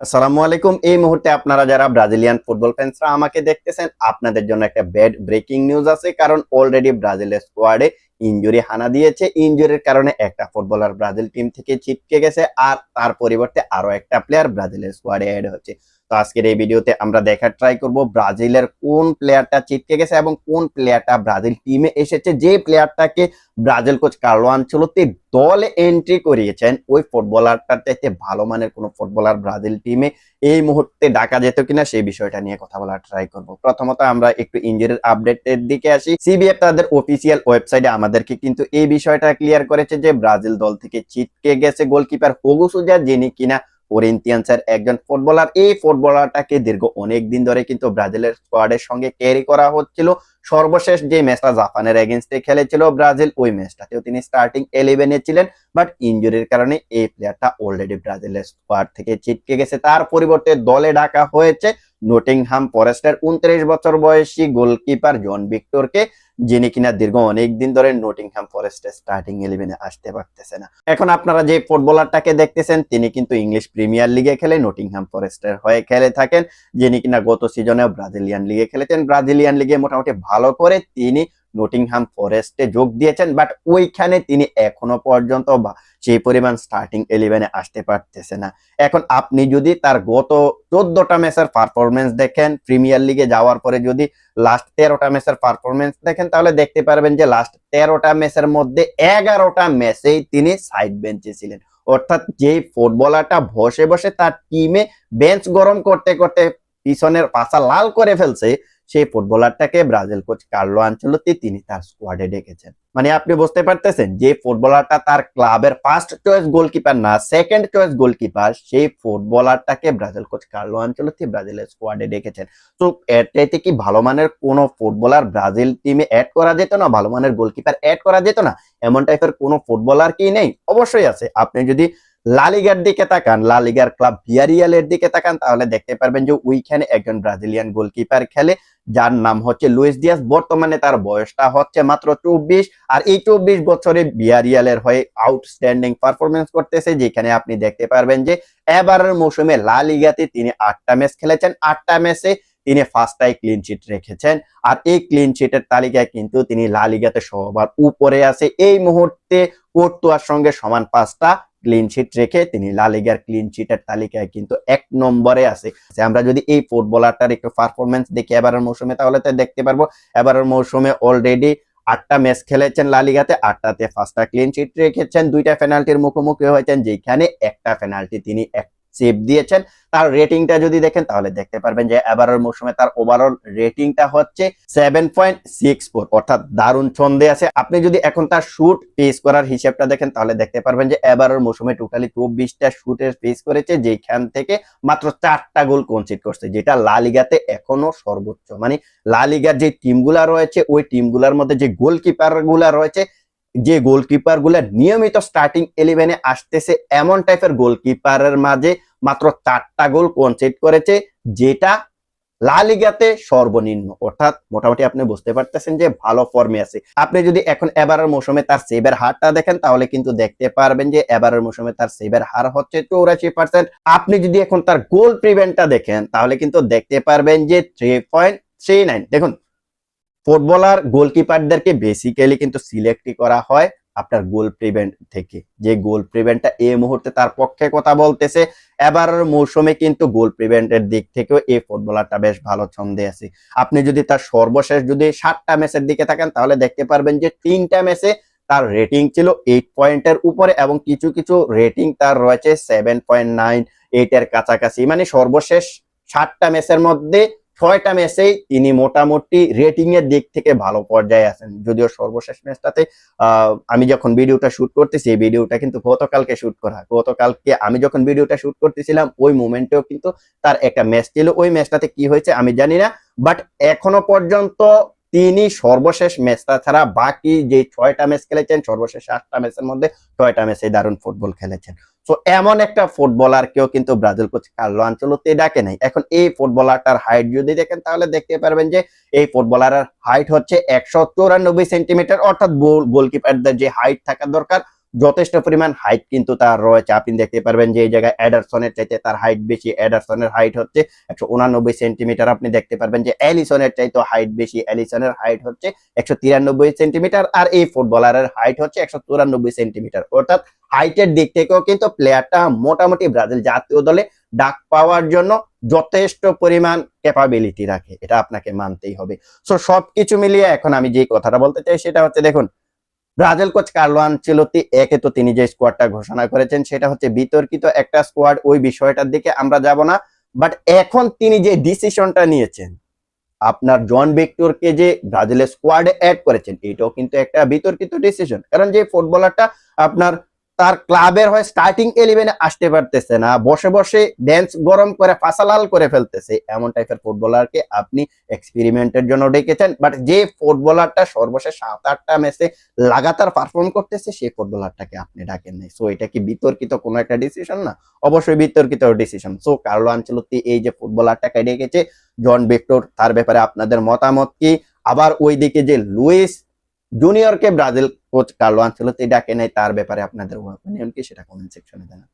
আসসালামু আলাইকুম। এই মুহূর্তে আপনারা যারা ব্রাজিলিয়ান ফুটবল ফ্যান্সরা আমাকে দেখতেছেন, আপনাদের জন্য একটা ব্যাড ব্রেকিং নিউজ আছে, কারণ অলরেডি ব্রাজিলের স্কোয়াডে ইঞ্জুরি হানা দিয়েছে। ইঞ্জুরির কারণে একটা ফুটবলার ব্রাজিল টিম থেকে ছিটকে গেছে, আর তার পরিবর্তে আরও একটা প্লেয়ার ব্রাজিলের স্কোয়াডে অ্যাড হচ্ছে। তো আজকের এই ভিডিওতে আমরা দেখার ট্রাই করব ব্রাজিলের কোন প্লেয়ারটা ছিটকে গেছে এবং কোন প্লেয়ারটা ব্রাজিল টিমে এসেছে। যে প্লেয়ারটাকে ব্রাজিল কোচ কার্লো আনচেলত্তি দলে এন্ট্রি করিয়েছেন, ওই ফুটবলারটার চাইতে ভালো মানের কোনো ফুটবলার ব্রাজিল টিমে এই মুহূর্তে ডাকা যেত কিনা সেই বিষয়টা নিয়ে কথা বলার ট্রাই করব। প্রথমত আমরা একটু ইঞ্জুরির আপডেটের দিকে আসি। সিবিএফ তাদের অফিসিয়াল ওয়েবসাইটে আমাদেরকে কিন্তু এই বিষয়টা ক্লিয়ার করেছে যে ব্রাজিল দল থেকে ছিটকে গেছে গোলকিপার হোগুসুজা যিনি কিনা করিন্থিয়ান্সের একজন ফুটবলার এই ফুটবলারটাকে দীর্ঘ অনেক দিন ধরে কিন্তু ব্রাজিলের স্কোয়াডের সঙ্গে ক্যারি করা হচ্ছিল। সর্বশেষ যে ম্যাচটা জাপানের এগেনস্টে খেলেছিল ব্রাজিল, ওই ম্যাচটাতেও তিনি স্টার্টিং ইলেভেনে ছিলেন। বাট ইনজুরির কারণে এই প্লেয়ারটা অলরেডি ব্রাজিলের স্কোয়াড থেকে ছিটকে গেছে। তার পরিবর্তে দলে ডাকা হয়েছে নটিংহাম ফরেস্টের উনত্রিশ বছর বয়সী গোলকিপার জন ভিক্টরকে, যিনি কিনা দীর্ঘ অনেক দিন ধরে নটিংহাম ফরেস্টের স্টার্টিং ইলেভেনে আসতে পারতেছে না। এখন আপনারা যে ফুটবলারটাকে দেখতেছেন, তিনি কিন্তু ইংলিশ প্রিমিয়ার লিগে খেলে, নটিংহাম ফরেস্টের হয়ে খেলে থাকেন, যিনি কিনা গত সিজনে ব্রাজিলিয়ান লিগে খেলেছেন। ব্রাজিলিয়ান লিগে মোটামুটি ভালো করে তিনি নটিংহাম ফরেস্টে যোগ দিয়েছেন বাট ওইখানে তিনি এখনও পর্যন্ত বা সেই পরিমাণ স্টার্টিং ইলেভেনে আসতে পারতেছে না। এখন আপনি যদি তার গত চোদ্দটা ম্যাচের পারফরমেন্স দেখেন প্রিমিয়ার লিগে যাওয়ার পরে যদি লাস্ট তেরোটা ম্যাচের পারফরমেন্স দেখেন, তাহলে দেখতে পারবেন যে লাস্ট তেরোটা ম্যাচের মধ্যে এগারোটা ম্যাচেই তিনি সাইড বেঞ্চে ছিলেন। অর্থাৎ যে ফুটবলারটা বসে বসে তার টিমে বেঞ্চ গরম করতে করতে পিছনের পাশা লাল করে ফেলছে সেই ফুটবলারটাকে ব্রাজিল কোচ কার্লো আনচেলত্তি তিনি তার স্কোয়াডে ডেকেছেন। মানে আপনি বুঝতে পারতেছেন যে ফুটবলারটা তার ক্লাবের ফার্স্ট চয়েস গোলকিপার না সেকেন্ড চয়েস গোলকিপার সেই ফুটবলারটাকে ব্রাজিল কোচ কার্লো আনচেলত্তি ব্রাজিলের স্কোয়াডে ডেকেছেন। তো এর কি ভালো মানের কোনো ফুটবলার ব্রাজিল টিমে অ্যাড করা যেত না? ভালো মানের গোলকিপার অ্যাড করা যেত না? এমন টাইপের কোনো ফুটবলার কি নেই? অবশ্যই আছে। আপনি যদি লালিগার দিকে তাকান লালিগার ক্লাব ভিয়ারিয়ালের দিকে তাকান, তাহলে দেখতে পারবেন যে ওইখানে একজন ব্রাজিলিয়ান গোলকিপার খেলে, যার নাম হচ্ছে লুইস ডিয়াস বর্তমানে তার বয়সটা হচ্ছে মাত্র চব্বিশ, আর এই চব্বিশ বছরে বিয়ারিয়ালের হয়ে আউটস্ট্যান্ডিং পারফরমেন্স করতেছে, যেখানে আপনি দেখতে পারবেন যে এবারের মৌসুমে লা লিগাতে তিনি আটটা ম্যাচ খেলেছেন, আটটা ম্যাচে তিনি ফার্স্টটাই ক্লিন শিট রেখেছেন, আর এই ক্লিন শিটের তালিকায় কিন্তু তিনি লা লিগাতে সবার উপরে আছে। এই মুহূর্তে কোর্তুয়ার সঙ্গে সমান পাঁচটা ক্লিন শিট রেখে তিনি লা লিগার ক্লিন শিটের তালিকায় কিন্তু এক নম্বরে আছে। আমরা যদি এই ফুটবলারটার একটু পারফরমেন্স দেখি এবারের মৌসুমে, তাহলে তো দেখতে পারব এবারের মৌসুমে অলরেডি আটটা ম্যাচ খেলেছেন লালিগাতে আটটাতে পাঁচটা ক্লিন শিট রেখেছেন, দুইটা পেনাল্টির মুখোমুখি হয়েছেন, যেখানে একটা পেনাল্টি তিনি এক সেভ দিয়েছেন, তার রেটিংটা যদি দেখেন তাহলে দেখতে পারবেন যে এবারের মৌসুমে তার ওভারঅল রেটিংটা হচ্ছে সেভেন পয়েন্ট সিক্স ফোর অর্থাৎ দারুণ ছন্দে আছে। আপনি যদি এখন তার শুট পেস করার হিসেবটা দেখেন তাহলে দেখতে পারবেন যে এবারের মৌসুমে টোটালি চব্বিশটা শুটের পেস করেছে, যেখান থেকে মাত্র চারটা গোল কনসিড করছে, যেটা লা লিগাতে এখনও সর্বোচ্চ। মানে লা লিগার যে টিমগুলা রয়েছে, ওই টিমগুলার মধ্যে যে গোলকিপারগুলা রয়েছে যে গোলকিপারগুলা নিয়মিত স্টার্টিং ইলেভেনে আসতেছে, এমন টাইপের গোলকিপারের মাঝে মাত্র চারটা গোল কনসিড করেছে, যেটা লা লিগাতে সর্বনিম্ন। অর্থাৎ মোটামুটি আপনি বুঝতে পারতেছেন যে ভালো ফর্মে আছে। আপনি যদি এখন এবারের মৌসুমে তার সেভের হারটা দেখেন, তাহলে কিন্তু দেখতে পারবেন যে এবারের মৌসুমে তার সেভের হার হচ্ছে চৌরাশি পার্সেন্ট আপনি যদি এখন তার গোল প্রিভেন্টটা দেখেন, তাহলে কিন্তু দেখতে পারবেন যে থ্রি পয়েন্ট থ্রি নাইন দেখুন ফুটবলার গোলকিপারদেরকে বেসিক্যালি কিন্তু সিলেক্টই করা হয় আপনার গোল প্রিভেন্ট থেকে। যে গোল প্রিভেন্টটা এই মুহূর্তে তার পক্ষে কথা বলতেছে, এবারের মৌসুমে কিন্তু গোল প্রিভেন্টের দিক থেকেও এই ফুটবলারটা বেশ ভালো ছন্দে আছে। আপনি যদি তার সর্বশেষ যদি সাতটা ম্যাচের দিকে থাকেন, তাহলে দেখতে পারবেন যে তিনটা ম্যাচে তার রেটিং ছিল এইট পয়েন্টের উপরে এবং কিছু কিছু রেটিং তার রয়েছে সেভেন পয়েন্ট নাইন এইট এর কাছাকাছি। মানে সর্বশেষ সাতটা ম্যাচের মধ্যে ছয়টা ম্যাচেই তিনি মোটামুটি রেটিং এর দিক থেকে ভালো পর্যায়ে আছেন। যদিও সর্বশেষ ম্যাচটাতে আমি যখন ভিডিওটা শুট করতেছি, এই ভিডিওটা কিন্তু গতকালকে শুট করা। গতকালকে আমি যখন ভিডিওটা শুট করতেছিলাম, ওই মুমেন্টেও কিন্তু তার একটা ম্যাচ ছিল। ওই ম্যাচটাতে কি হয়েছে আমি জানি না বাট এখনও পর্যন্ত তিনি সর্বশেষ ম্যাচটা ছাড়া বাকি যে ছয়টা ম্যাচ খেলেছেন, সর্বশেষ আটটা ম্যাচের মধ্যে ছয়টা ম্যাচে দারুণ ফুটবল খেলেছেন। তো এমন একটা ফুটবলার কেউ কিন্তু ব্রাজিল কোচ কার্লো আঞ্চলতে ডাকে নাই। এখন এই ফুটবলারটার হাইট যদি দেখেন, তাহলে দেখতে পারবেন যে এই ফুটবলারের হাইট হচ্ছে একশো চৌরানব্বই সেন্টিমিটার অর্থাৎ গোলকিপারদের যে হাইট থাকা দরকার যথেষ্ট পরিমাণ হাইট কিন্তু তার রয়েছে। আপনি দেখতে পারবেন যে এই জায়গায় অ্যাডারসনের চাইতে তার হাইট বেশি। অ্যাডারসনের হাইট হচ্ছে একশো উনানব্বই সেন্টিমিটার আপনি দেখতে পারবেন যে অ্যালিসনের চাইতে হাইট বেশি। অ্যালিসনের হাইট হচ্ছে একশো তিরানব্বই সেন্টিমিটার আর এই ফুটবলারের হাইট হচ্ছে একশো চুরানব্বই সেন্টিমিটার অর্থাৎ হাইটের দিক থেকেও কিন্তু প্লেয়ারটা মোটামুটি ব্রাজিল জাতীয় দলে ডাক পাওয়ার জন্য যথেষ্ট পরিমাণ ক্যাপাবিলিটি রাখে। এটা আপনাকে মানতেই হবে। সো সবকিছু মিলিয়ে এখন আমি যে কথাটা বলতে চাই সেটা হচ্ছে, দেখুন ব্রাজিল কোচ কার্লো আনচেলোতি একে তো তিনি যে স্কোয়াডটা ঘোষণা করেছেন, সেটা হচ্ছে বিতর্কিত একটা স্কোয়াড। ওই বিষয়টার দিকে আমরা যাব না। বাট এখন তিনি যে ডিসিশনটা নিয়েছেন, আপনার জন ভিক্টরকে যে ব্রাজিলের স্কোয়াডে অ্যাড করেছেন, এটাও কিন্তু একটা বিতর্কিত ডিসিশন। কারণ যে ফুটবলারটা আপনার তার ক্লাবের হয়ে স্টার্টিং ইলেভেনে আসতে পারতেছে না। বসে বসে বেঞ্চ গরম করে ফাসালাল করে ফেলতেছে। এমন টাইপের ফুটবলারকে আপনি এক্সপেরিমেন্টের জন্য ডেকেছেন। বাট যে ফুটবলারটা সর্বশেষ সাত আটটা ম্যাচে লাগাতার পারফর্ম করতেছে সেই ফুটবলারটাকে আপনি ডাকেন নাই। সো এটা কি বিতর্কিত কোনো একটা ডিসিশন না? অবশ্যই বিতর্কিত ডিসিশন সো কার্লো আঞ্চলতি এই যে ফুটবলারটাকে ডেকেছে, জন ভিক্টর, তার ব্যাপারে আপনাদের মতামত কি? আবার ওইদিকে যে লুইস জুনিয়রকে ব্রাজিল কোচ কার্লো আঞ্চলতি ডাকে নেয় তার ব্যাপারে আপনাদের ওপিনিয়ন কি সেটা কমেন্ট সেকশনে জানান।